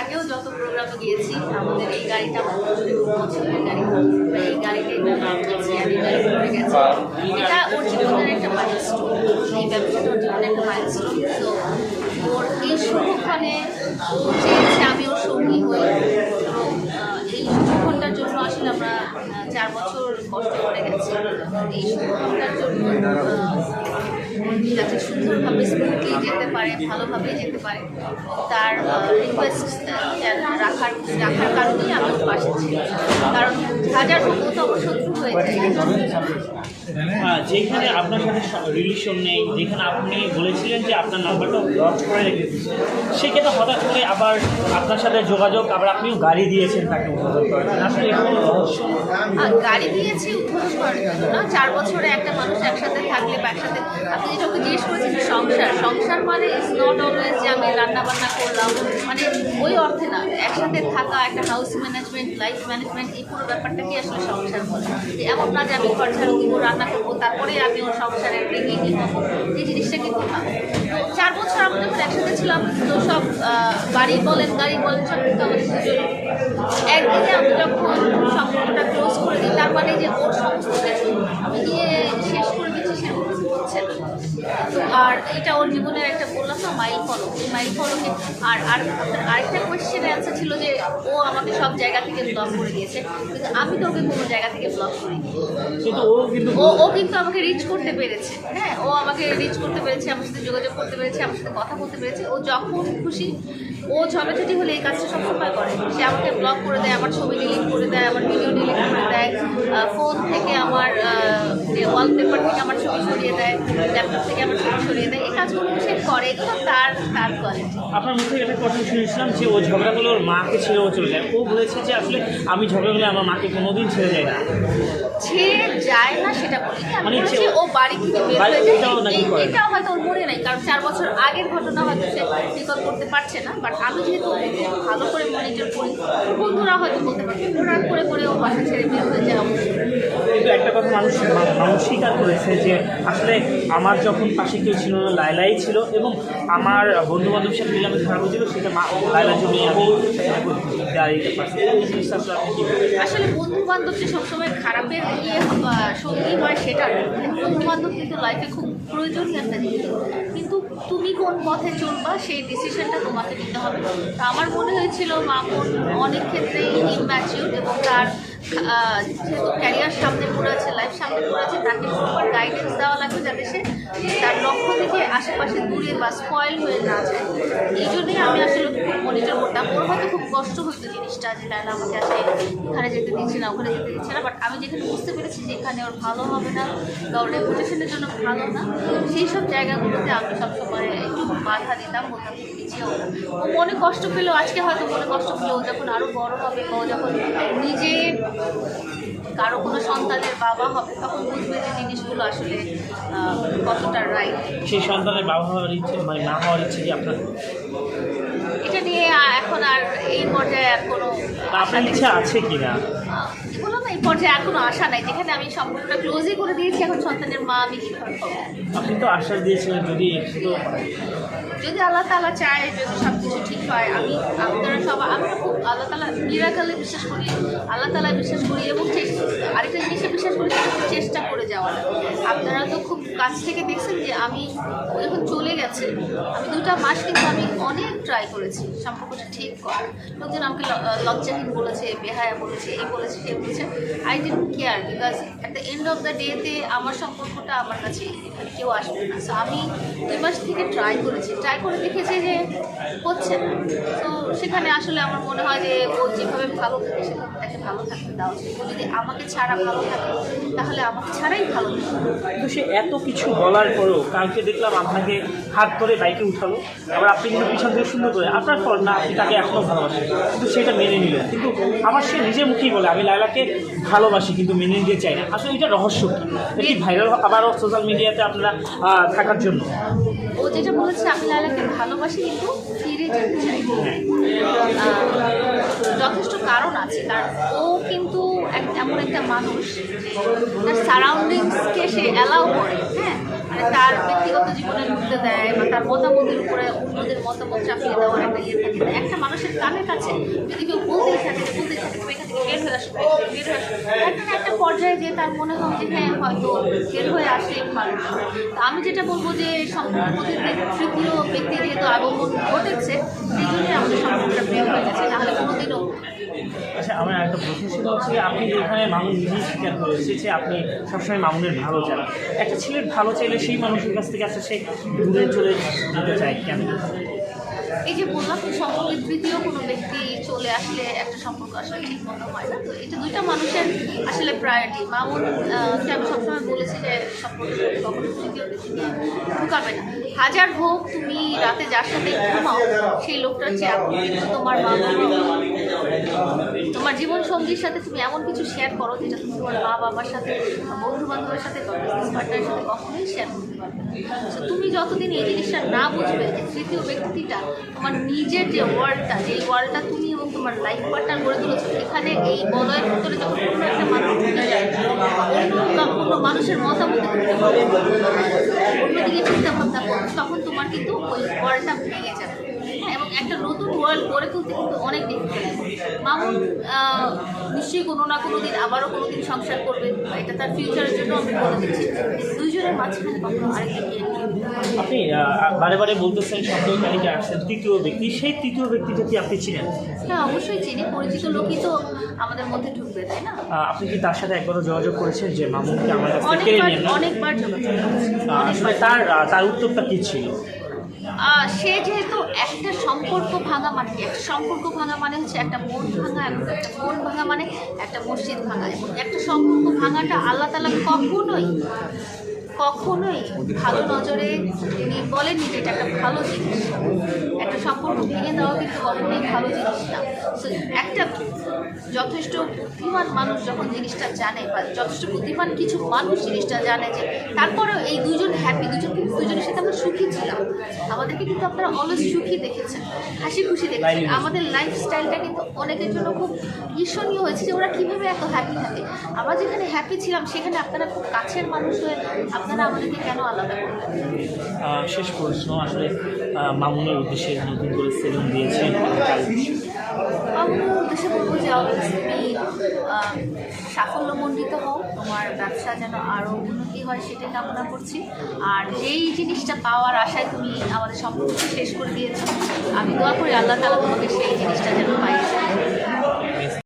আগেও যত প্রোগ্রামে গিয়েছি, আমাদের এই গাড়িটা খুবই পছন্দের গাড়ি। এই গাড়িতে গেছি আমি গাড়ি গেছি। এটা ওর জীবনের একটা মাইলস্টোন এই ব্যবসাটা ওর জীবনের একটা মাইলস্টোন তো ওর এই শুভক্ষণে চেয়েছে আমি ওর সঙ্গী হই এই শুভক্ষণটার জন্য আসলে আমরা চার বছর কষ্ট করে গেছি। এই শুভক্ষণটার জন্য যাতে সুন্দরভাবে স্মুথলি যেতে পারে ভালোভাবে যেতে পারে, তার রিকোয়েস্ট রাখার রাখার কারণেই আমি পাশে ছিলাম কারণ হাজার হোক তো শত্রু হয়ে যেখানে আপনার সাথে রিলেশন নেই, যেখানে আপনি বলেছিলেন যে আপনার নাম্বারটা ব্লক করে রেখেছেন সেক্ষেত্রে হঠাৎ করে আবার আপনার সাথে যোগাযোগ, আবার আপনিও গাড়ি দিয়েছেন তাকে উদ্বোধন করার গাড়ি দিয়েছি উদ্বোধন করার না চার বছরে একটা মানুষ একসাথে থাকলে বা একসাথে আপনি যেটা জিজ্ঞেস করেছেন সংসার সংসার মানে ইজ নট অলওয়েজ যে আমি রান্না বান্না করলাম। মানে ওই অর্থে না, একসাথে থাকা, একটা হাউস ম্যানেজমেন্ট লাইফ ম্যানেজমেন্ট এই পুরো ব্যাপারটাকে আসলে সংসার বলে। এমন না যে আমি ঘর ঝাড়ু দিব করব তারপরে আমি ওর সংসারে সংসারের ব্রেকিংই হব এই জিনিসটা কিন্তু না। চার বছর আমরা যখন একসাথে ছিলাম, তো সব বাড়ি বলেন, গাড়ি বলেন, সব কিন্তু আমাদের দুজনের একদিনে আমি যখন সম্পর্কটা ক্লোজ করে দিই, তার মানে যে ওর সমস্ত কিছু আমি দিয়ে শেষ করে দিচ্ছি সেরকম না। আর এটা ওর জীবনের একটা মাইল ফলক এই মাইল ফলকে আর আর আরেকটা কোয়েশ্চেনের অ্যান্সার ছিল যে ও আমাকে সব জায়গা থেকে ব্লক করে দিয়েছে। কিন্তু আমি তো ওকে কোনো জায়গা থেকে ব্লক করিনি। ও ও ও কিন্তু আমাকে রিচ করতে পেরেছে। হ্যাঁ ও আমাকে রিচ করতে পেরেছে আমার সাথে যোগাযোগ করতে পেরেছে আমার সাথে কথা বলতে পেরেছে। ও যখন খুশি ও ঝগড়াঝাটি হলে এই কাজটা সবসময় করে। সে আমাকে ব্লক করে দেয় আমার ছবি ডিলিট করে দেয় আমার ভিডিও ডিলিট করে দেয়। ফোন থেকে আমার ওয়ালপেপার থেকে আমার ছবি সরিয়ে দেয় ল্যাপটপ থেকে আমার ছবি সরিয়ে দেয় এই কাজগুলো সে করে এগুলো তার তার কোয়ালিটি আপনার মুখে একটা কথা শুনেছিলাম যে ও ঝগড়াগুলো ওর মাকে ছেড়ে ও চলে যায়। ও বলেছে যে আসলে আমি ঝগড়া করলে আমার মাকে কোনোদিন ছেড়ে যায় না। ছেড়ে যায় না সেটা বলি আমি মানে বলছি ও বাড়ি থেকে বের হয়ে যায়। এটাও হয়তো ওর মনে নাই কারণ চার বছর আগের ঘটনা হয়তো সে রিকল করতে পারছে না। বাট আমি যেহেতু ভালো করে মনিটর করি বন্ধুরা হয়তো বলতে পারছে রান করে করে ও বাসা ছেড়ে বের হয়ে যায় কিন্তু একটা কথা মানুষ মানুষ স্বীকার করেছে যে আসলে আমার যখন পাশে কেউ ছিল লাইলাই ছিল এবং আমার বন্ধু বান্ধবের সাথে মিলে আমি খারাপ হয়েছিল সেটা মা পারছি জিনিসটা আসলে বন্ধু বান্ধব যে সবসময় খারাপের ইয়ে সঙ্গী হয় সেটা না। বন্ধু বান্ধব কিন্তু লাইফে খুব প্রয়োজনীয় একটা জিনিস। কিন্তু তুমি কোন পথে চলবা, সেই ডিসিশনটা তোমাকে নিতে হবে। তো আমার মনে হয়েছিল মামুন অনেক ক্ষেত্রেই ইম্যাচিউর এবং তার যেহেতু ক্যারিয়ার সামনে পড়ে আছে লাইফ সামনে পড়ে আছে, তাকে প্রপার গাইডেন্স দেওয়া লাগবে যাতে সে আশেপাশে দূরে বা স্পয়েল হয়ে না যায়। এই জন্যই আমি আসলে খুব মনিটর করতাম। ওর হয়তো খুব কষ্ট হতো জিনিসটা যে লাইলা আমাকে আসলে এখানে যেতে দিচ্ছে না, ওখানে যেতে দিচ্ছে না। বাট আমি যেখানে বুঝতে পেরেছি যে, এখানে ওর ভালো হবে না বা ওর রেপুটেশনের জন্য ভালো না, সেই সব জায়গাগুলোতে আমি সবসময় একটু বাধা দিতাম, বলতাম, তুমি পিছিয়ে হোক ও মনে কষ্ট পেলেও, আজকে হয়তো মনে কষ্ট পেলেও যখন আরও বড় হবে বা যখন নিজে কারও কোনো সন্তানের বাবা হবে, তখন বুঝবে যে, জিনিসগুলো আসলে কতটা রাইট সেই সন্তানের বাবা হওয়ার ইচ্ছে মানে না হওয়ার ইচ্ছে কি আপনার? এটা নিয়ে এখন আর এই পর্যায়ে আর কোনো আপনার ইচ্ছা আছে কি না এই পর্যায়ে আশা নাই। যেখানে আমি সম্পর্কটা ক্লোজই করে দিয়েছি এখন সন্তানের মা আমি কীভাবে আপনি তো আশ্বাস দিয়েছিলেন যদি যদি আল্লাহ তালা চায় যদি সব কিছু ঠিক হয় আমি আপনারা সব আমরা খুব আল্লাহ তালা মিরাকালে বিশ্বাস করি আল্লাহ তালা বিশ্বাস করি এবং চেষ্টা আরেকটা জিনিসে বিশ্বাস করি চেষ্টা করে যাওয়ার আপনারা তো খুব কাছ থেকে দেখছেন যে আমি যখন চলে গেছে আমি দুটা মাস কিন্তু আমি অনেক ট্রাই করেছি সম্পর্কটা ঠিক করার। লোকজন আমাকে লজ্জাহীন বলেছে বেহায়া বলেছে এই বলেছে সে বলেছে। I don't care because at the end of the ডেতে আমার সম্পর্কটা আমার কাছে কেউ আসবে না। সো আমি দুই মাস থেকে ট্রাই করেছি। ট্রাই করে দেখেছি যে হচ্ছে না। তো সেখানে আসলে আমার মনে হয় যে ও যেভাবে ভালো থাকে সেভাবে তাকে ভালো থাকতে দেওয়া উচিত ও যদি আমাকে ছাড়া ভালো থাকে, তাহলে আমাকে ছাড়াই ভালো কিন্তু সে এত কিছু বলার পরেও কালকে দেখলাম আপনাকে হাত ধরে বাইকে উঠালো। আবার আপনি কিন্তু পিছন থেকে সুন্দর করে, আপনার ফল না, আপনি তাকে এখনও ভালোবাসেন। কিন্তু সেটা মেনে নিলেন কিন্তু আমার সে নিজের মুখেই বলে, আমি লাইলাকে ভালোবাসি কিন্তু মেনে নিতে চাই না। আসলে এটা রহস্য কি? ভাইরাল আবারও সোশ্যাল মিডিয়াতে আপনারা থাকার জন্য? ও যেটা বলেছে, আমি লালাকে ভালোবাসি কিন্তু ফিরে যেতে চাই। যথেষ্ট কারণ আছে, কারণ ও কিন্তু এমন একটা মানুষ, তার সারাউন্ডিংসকে সে অ্যালাউ করে হ্যাঁ? মানে তার ব্যক্তিগত জীবনে ঢুকতে দেয় বা তার মতামতের উপরে অন্যদের মতামত চাপিয়ে দেওয়ার একটা ইয়ে থাকে। একটা মানুষের কানের কাছে যদি কেউ বলতেই থাকে বলতেই থাকে থেকে বের হয়ে আসবে বের হয়ে একটা না একটা পর্যায়ে যে তার মনে হয় যে হ্যাঁ হয়তো বের হয়ে ভালো। তা আমি যেটা বলব যে মধ্যে তৃতীয় ব্যক্তি যেহেতু আগমন ঘটেছে সেই জন্যই আমাদের সম্পর্কটা প্রিয় হয়ে গেছে নাহলে কোনোদিনও। আচ্ছা আমার একটা প্রশ্ন ছিল হচ্ছে আপনি এখানে মামুন নিজেই স্বীকার করে এসেছে আপনি সবসময় মামুনের ভালো চান। একটা ছেলের ভালো চাইলে সেই মানুষের কাছ থেকে আসলে সে দূরে চলে যেতে চায় কেন? এই যে বললাম সম্পর্কে তৃতীয় কোনো ব্যক্তি চলে আসলে একটা সম্পর্ক আসলে ঠিক মতো হয় না। তো এটা দুইটা মানুষের আসলে প্রায়োরিটি মামুন আমি সবসময় বলেছি যে সম্পর্ক কখনো তৃতীয় ব্যক্তি নিয়ে ঢুকাবে না। হাজার হোক তুমি রাতে যার সাথে ঘুমাও, সেই লোকটার চেয়ে তোমার মা তোমার জীবন সঙ্গীর সাথে তুমি এমন কিছু শেয়ার করো যেটা তুমি তোমার মা বাবার সাথে বন্ধু বান্ধবের সাথে পার্টনারের সাথে কখনোই শেয়ার করতে পারবে তুমি যতদিন এই জিনিসটা না বুঝবে, যে তৃতীয় ব্যক্তিটা তোমার নিজের যে ওয়ার্ল্ডটা যে ওয়ার্ল্ডটা তুমি তোমার লাইফ পার্টনার গড়ে তুলেছো এখানে এই বলয়ের ভিতরে যখন কোনো একটা মানুষ ঢুকে যায় অন্য কোনো মানুষের মতামত অন্যদিকে চিন্তা ভাবনা করো তখন তোমার কিন্তু ওই ওয়ার্ল্ডটা ভেঙে যাবে। হ্যাঁ, এবং একটা নতুন ওয়ার্ল্ড গড়ে তুলতে কিন্তু অনেক ডিফিকাল্ট মামুন নিশ্চয়ই কোনো না কোনো দিন আবারও কোনো দিন সংসার করবে। এটা তার ফিউচারের জন্য আমি বলে দিচ্ছি। দুইজনের মাঝখানে কখনো আপনি বারে বারে বলতেছেন তালিকা আসছেন তৃতীয় ব্যক্তি। সেই তৃতীয় ব্যক্তিটা কি আপনি চিনেন? হ্যাঁ অবশ্যই চিনি। পরিচিত লোকই তো আমাদের মধ্যে ঢুকবে তাই না? আপনি কি তার সাথে একবারও যোগাযোগ করেছেন যে মামুনকে আমার কাছ কেড়ে অনেকবার অনেকবার যোগাযোগ। তার তার উত্তরটা কি ছিল? সে যেহেতু একটা সম্পর্ক ভাঙা মানে? একটা সম্পর্ক ভাঙা মানে হচ্ছে একটা মন ভাঙা এবং একটা মন ভাঙা মানে একটা মসজিদ ভাঙা। এবং একটা সম্পর্ক ভাঙাটা আল্লাহ তালা কখনোই কখনোই ভালো নজরে তিনি বলেননি যে এটা একটা ভালো জিনিস। একটা সম্পর্ক ভেঙে দেওয়া কিন্তু কখনোই ভালো জিনিস না। একটা যথেষ্ট বুদ্ধিমান মানুষ যখন জিনিসটা জানে বা যথেষ্ট বুদ্ধিমান কিছু মানুষ জিনিসটা জানে যে তারপরেও এই দুজন হ্যাপি দুজন কিন্তু দুজনের সাথে আমরা সুখী ছিলাম। আমাদেরকে কিন্তু আপনারা অলওয়েজ সুখী দেখেছেন হাসি খুশি দেখেছেন আমাদের লাইফস্টাইলটা কিন্তু অনেকের জন্য খুব ঈর্ষণীয় হয়েছে যে ওরা কীভাবে এত হ্যাপি থাকে। আমরা যেখানে হ্যাপি ছিলাম সেখানে আপনারা খুব কাছের মানুষ হয়ে আপনারা আমাদেরকে কেন আলাদা করলেন? আহ, শেষ প্রশ্ন আসলে মামুনের উদ্দেশ্যে নতুন করে সেলুন দিয়েছেন উদ্দেশ্যে বলব যে তুমি সাফল্যমণ্ডিত হও। তোমার ব্যবসা যেন আরও উন্নতি হয় সেটাই কামনা করছি। আর যেই জিনিসটা পাওয়ার আশায় তুমি আমাদের সম্পর্ক শেষ করে দিয়েছ, আমি দোয়া করি আল্লাহ তালা তোমাকে সেই জিনিসটা যেন পাই